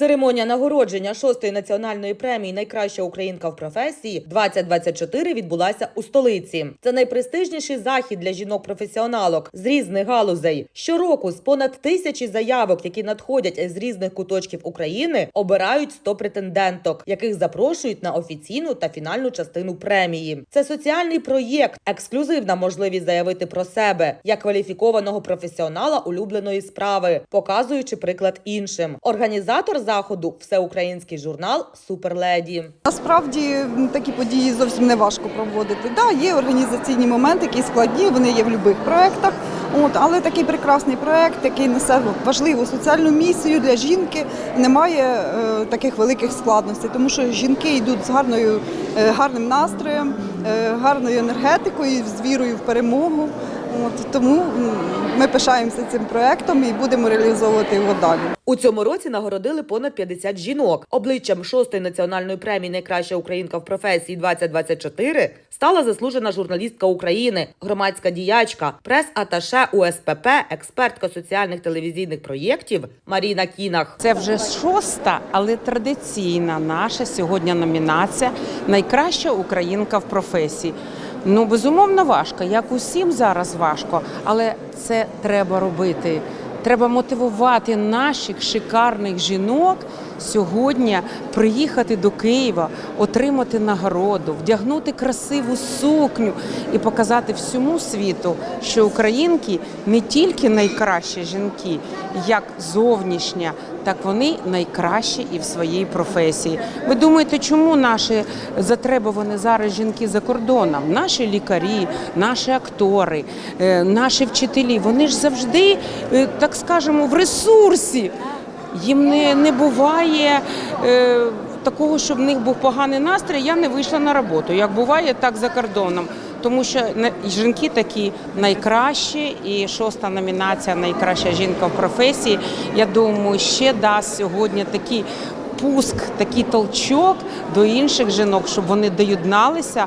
Церемонія нагородження шостої національної премії Найкраща українка в професії 2024 відбулася у столиці. Це найпрестижніший захід для жінок-професіоналок з різних галузей. Щороку з понад тисячі заявок, які надходять з різних куточків України, обирають 100 претенденток, яких запрошують на офіційну та фінальну частину премії. Це соціальний проєкт, ексклюзивна можливість заявити про себе як кваліфікованого професіонала улюбленої справи, показуючи приклад іншим. Організатор заходу всеукраїнський журнал Суперледі. Насправді такі події зовсім не важко проводити. Да, є організаційні моменти, які складні, вони є в будь-яких проєктах. От, але такий прекрасний проєкт, який несе важливу соціальну місію для жінки, немає е, таких великих складностей, тому що жінки йдуть з гарною, е, гарним настроєм, е, гарною енергетикою, з вірою в перемогу. От, тому ми пишаємося цим проєктом і будемо реалізовувати його далі. У цьому році нагородили понад 50 жінок. Обличчям шостої національної премії Найкраща українка в професії 2024 стала заслужена журналістка України, громадська діячка, прес-аташе УСПП, експертка соціальних телевізійних проєктів Маріна Кінах. Це вже шоста, але традиційна наша сьогодні номінація Найкраща українка в професії. Ну, безумовно, важко. Як усім зараз важко, але це треба робити. Треба мотивувати наших шикарних жінок сьогодні приїхати до Києва, отримати нагороду, вдягнути красиву сукню і показати всьому світу, що українки не тільки найкращі жінки, як зовнішня, так вони найкращі і в своїй професії. Ви думаєте, чому наші затребувані зараз жінки за кордоном? Наші лікарі, наші актори, е, наші вчителі, вони ж завжди, е, так скажемо, в ресурсі. Їм не, не буває е, такого, щоб в них був поганий настрій. Я не вийшла на роботу. Як буває, так за кордоном. Тому що жінки такі найкращі, і шоста номінація Найкраща жінка в професії. Я думаю, ще дасть сьогодні такий пуск, такий толчок до інших жінок, щоб вони доєдналися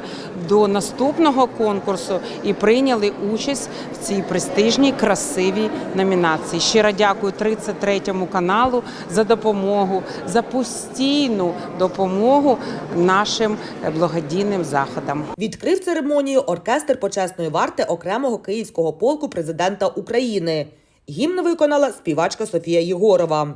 до наступного конкурсу і прийняли участь в цій престижній красивій номінації. Щиро дякую 33-му каналу за допомогу, за постійну допомогу нашим благодійним заходам. Відкрив церемонію оркестр почесної варти окремого київського полку президента України. Гімн виконала співачка Софія Єгорова.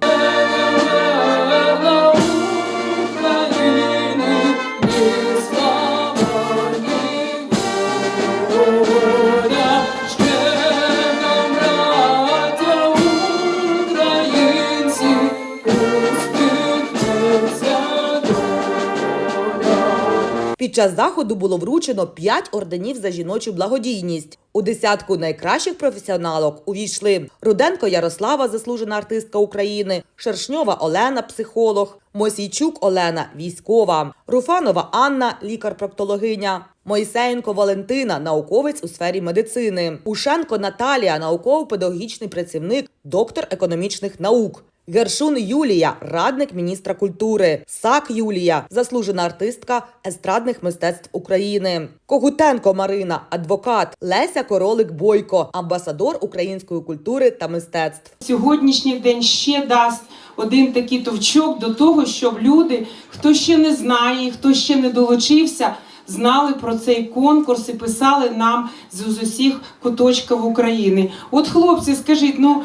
Під час заходу було вручено 5 орденів за жіночу благодійність. У десятку найкращих професіоналок увійшли Руденко Ярослава, заслужена артистка України, Шершньова Олена, психолог, Мосійчук Олена, військова, Руфанова Анна, лікар-проктологиня. Мойсеєнко Валентина, науковець у сфері медицини, Ушенко Наталія, науково-педагогічний працівник, доктор економічних наук. Гершун Юлія, радник міністра культури, Сак Юлія, заслужена артистка естрадних мистецтв України. Когутенко Марина, адвокат, Леся Королик Бойко, амбасадор української культури та мистецтв. Сьогоднішній день ще дасть один такий товчок до того, щоб люди, хто ще не знає, хто ще не долучився, знали про цей конкурс і писали нам з усіх куточків України. От, хлопці, скажіть, ну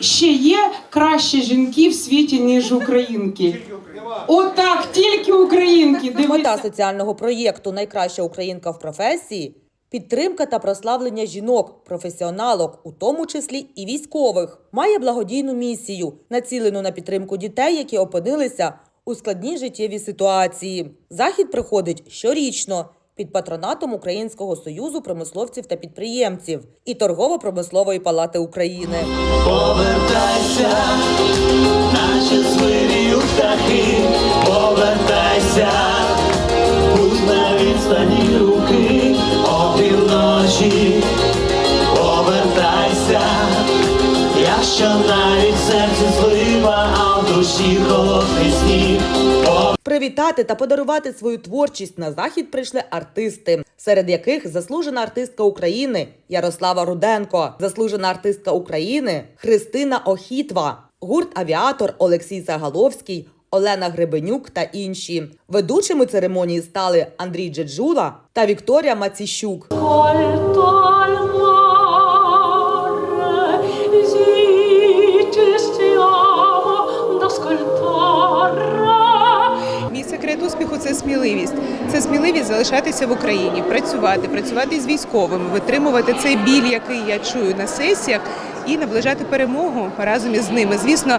ще є кращі жінки в світі, ніж українки? Отак, тільки українки. Мета соціального проєкту Найкраща українка в професії підтримка та прославлення жінок, професіоналок, у тому числі і військових, має благодійну місію, націлену на підтримку дітей, які опинилися у складній життєвій ситуації. Захід приходить щорічно. Під патронатом Українського союзу промисловців та підприємців і торгово-промислової палати України. Повертайся, наші свирі птахи, повертайся, будь на відстані руки, душі холодний сніг. Привітати та подарувати свою творчість на захід прийшли артисти, серед яких заслужена артистка України Ярослава Руденко, заслужена артистка України Христина Охітва, гурт Авіатор Олексій Загаловський, Олена Гребенюк та інші. Ведучими церемонії стали Андрій Джеджула та Вікторія Маціщук. Сміливість. Це сміливість залишатися в Україні, працювати, працювати з військовими, витримувати цей біль, який я чую на сесіях, і наближати перемогу разом із ними. Звісно,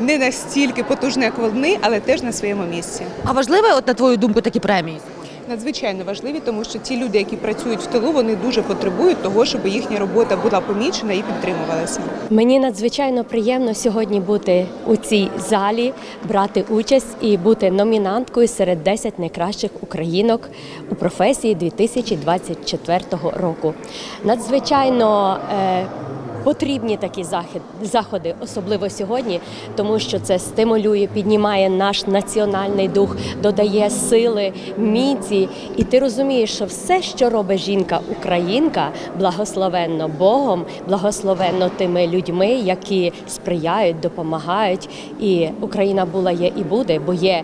не настільки потужно, як вони, але теж на своєму місці. А важливе, от на твою думку, такі премії? Надзвичайно важливі, тому що ті люди, які працюють в тилу, вони дуже потребують того, щоб їхня робота була помічена і підтримувалася. Мені надзвичайно приємно сьогодні бути у цій залі, брати участь і бути номінанткою серед 10 найкращих українок у професії 2024 року. Надзвичайно е, Потрібні такі заходи, особливо сьогодні, тому що це стимулює, піднімає наш національний дух, додає сили, міці. І ти розумієш, що все, що робить жінка-українка, благословенно Богом, благословенно тими людьми, які сприяють, допомагають. І Україна була, є і буде, бо є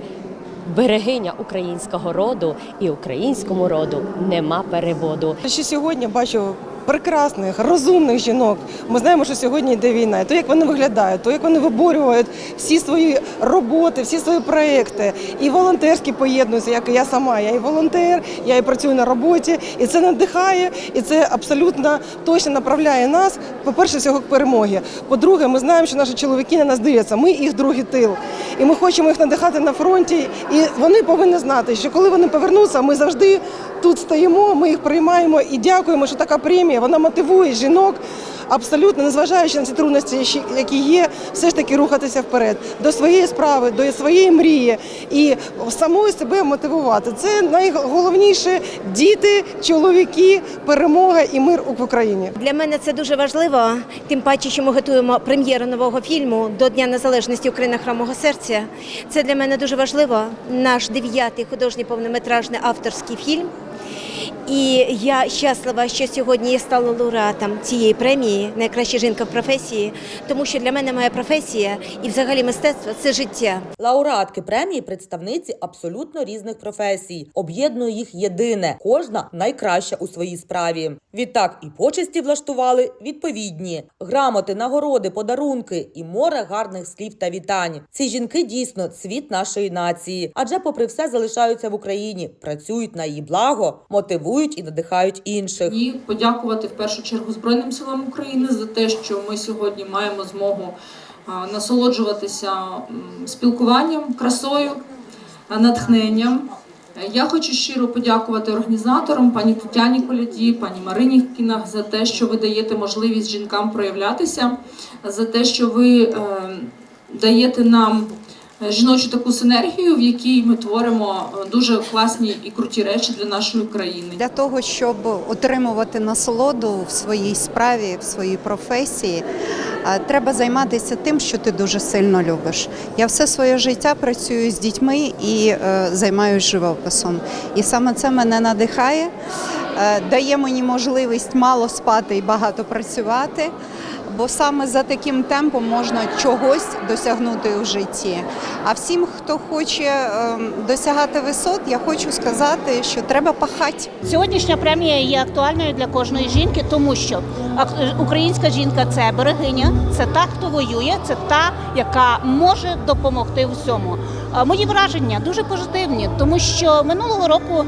берегиня українського роду, і українському роду нема переводу. Ще сьогодні бачу прекрасних, розумних жінок. Ми знаємо, що сьогодні йде війна. І то, як вони виглядають, то як вони виборюють всі свої роботи, всі свої проекти. І волонтерські поєднуються, як і я сама. Я і волонтер, я і працюю на роботі. І це надихає, і це абсолютно точно направляє нас, по-перше, всього к перемоги. По-друге, ми знаємо, що наші чоловіки на нас дивляться. Ми їх другий тил. І ми хочемо їх надихати на фронті. І вони повинні знати, що коли вони повернуться, ми завжди тут стоїмо, ми їх приймаємо і дякуємо, що така премія вона мотивує жінок. Абсолютно, незважаючи на ці трудності, які є, все ж таки рухатися вперед до своєї справи, до своєї мрії і самою себе мотивувати. Це найголовніше діти, чоловіки, перемога і мир в Україні. Для мене це дуже важливо, тим паче, що ми готуємо прем'єру нового фільму до Дня Незалежності України Храмового серця. Це для мене дуже важливо. Наш дев'ятий художній повнометражний авторський фільм. Yeah. І я щаслива, що сьогодні я стала лауреатом цієї премії Найкраща жінка в професії, тому що для мене моя професія і взагалі мистецтво це життя. Лауреатки премії представниці абсолютно різних професій. Об'єднує їх єдине, кожна найкраща у своїй справі. Відтак і почесті влаштували відповідні грамоти, нагороди, подарунки і море гарних слів та вітань. Ці жінки дійсно цвіт нашої нації, адже, попри все, залишаються в Україні, працюють на її благо, мотивують і надихають інших. І подякувати в першу чергу Збройним силам України за те, що ми сьогодні маємо змогу насолоджуватися спілкуванням, красою, натхненням. Я хочу щиро подякувати організаторам, пані Тетяні Коляді, пані Марині Кінах за те, що ви даєте можливість жінкам проявлятися, за те, що ви е, даєте нам жіночу таку синергію, в якій ми творимо е, дуже класні і круті речі для нашої країни. Для того, щоб отримувати насолоду в своїй справі, в своїй професії, е, треба займатися тим, що ти дуже сильно любиш. Я все своє життя працюю з дітьми і е, займаюся живописом. І саме це мене надихає, е, дає мені можливість мало спати і багато працювати. Бо саме за таким темпом можна чогось досягнути у житті. А всім, хто хоче ем, досягати висот, я хочу сказати, що треба пахати. Сьогоднішня премія є актуальною для кожної жінки, тому що ак- українська жінка це берегиня, це та, хто воює, це та, яка може допомогти всьому. Мої враження дуже позитивні, тому що минулого року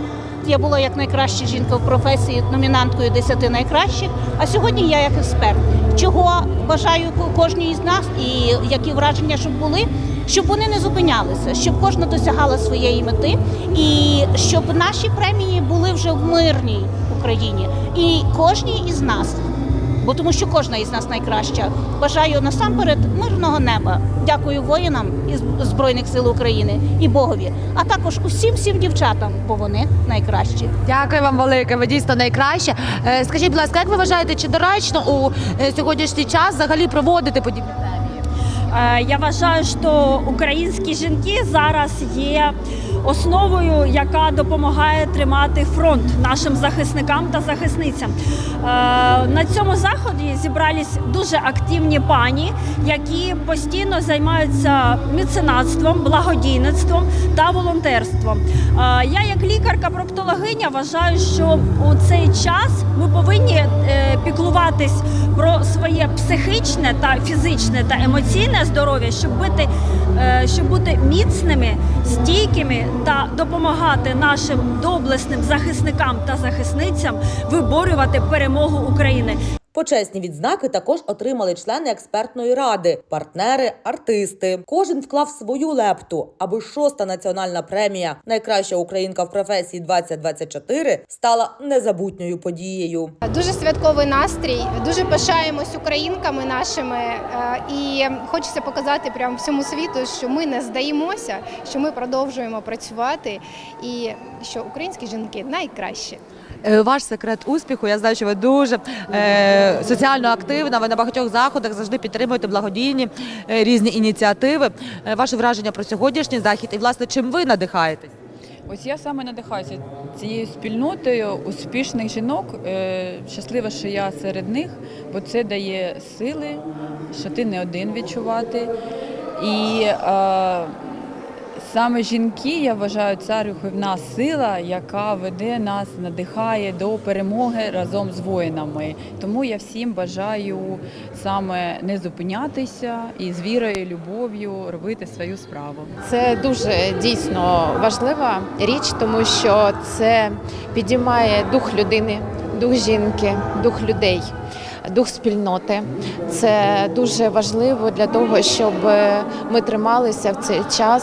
я була як найкраща жінка в професії номінанткою 10 найкращих. А сьогодні я як експерт. Чого бажаю кожній із нас, і які враження, щоб були, щоб вони не зупинялися, щоб кожна досягала своєї мети, і щоб наші премії були вже в мирній Україні. І кожній із нас, бо тому що кожна із нас найкраща, бажаю насамперед мирного неба. Дякую воїнам із Збройних сил України і Богові, а також усім всім дівчатам, бо вони найкращі. Дякую вам велике, ви дійсно найкраще. Скажіть, будь ласка, як ви вважаєте, чи доречно у е, сьогоднішній час взагалі проводити подібні? Е, Я вважаю, що українські жінки зараз є основою, яка допомагає тримати фронт нашим захисникам та захисницям. Е, На цьому заході зібрались дуже активні пані, які постійно займаються меценатством, благодійництвом та волонтерством. Е, Я, як лікарка-проктологиня, вважаю, що у цей час ми повинні е, піклуватись про своє психічне та фізичне та емоційне здоров'я, щоб бути, щоб бути міцними, стійкими та допомагати нашим доблесним захисникам та захисницям виборювати перемогу України. Почесні відзнаки також отримали члени експертної ради, партнери, артисти. Кожен вклав свою лепту, аби шоста національна премія Найкраща українка в професії 2024 стала незабутньою подією. Дуже святковий настрій. Дуже пишаємось українками нашими, е, і хочеться показати прямо всьому світу, що ми не здаємося, що ми продовжуємо працювати, і що українські жінки найкращі. Е, Ваш секрет успіху. Я знаю, що ви дуже е, соціально активна. Ви на багатьох заходах завжди підтримуєте благодійні е, різні ініціативи. Е, Ваше враження про сьогоднішній захід і власне чим ви надихаєтесь? Ось я саме надихаюся цією спільнотою успішних жінок. Е, Щаслива, що я серед них, бо це дає сили, що ти не один відчувати. І е, саме жінки, я вважаю, ця рухівна сила, яка веде нас, надихає до перемоги разом з воїнами. Тому я всім бажаю саме не зупинятися і з вірою, любов'ю робити свою справу. Це дуже дійсно важлива річ, тому що це підіймає дух людини, дух жінки, дух людей, дух спільноти. Це дуже важливо для того, щоб ми трималися в цей час.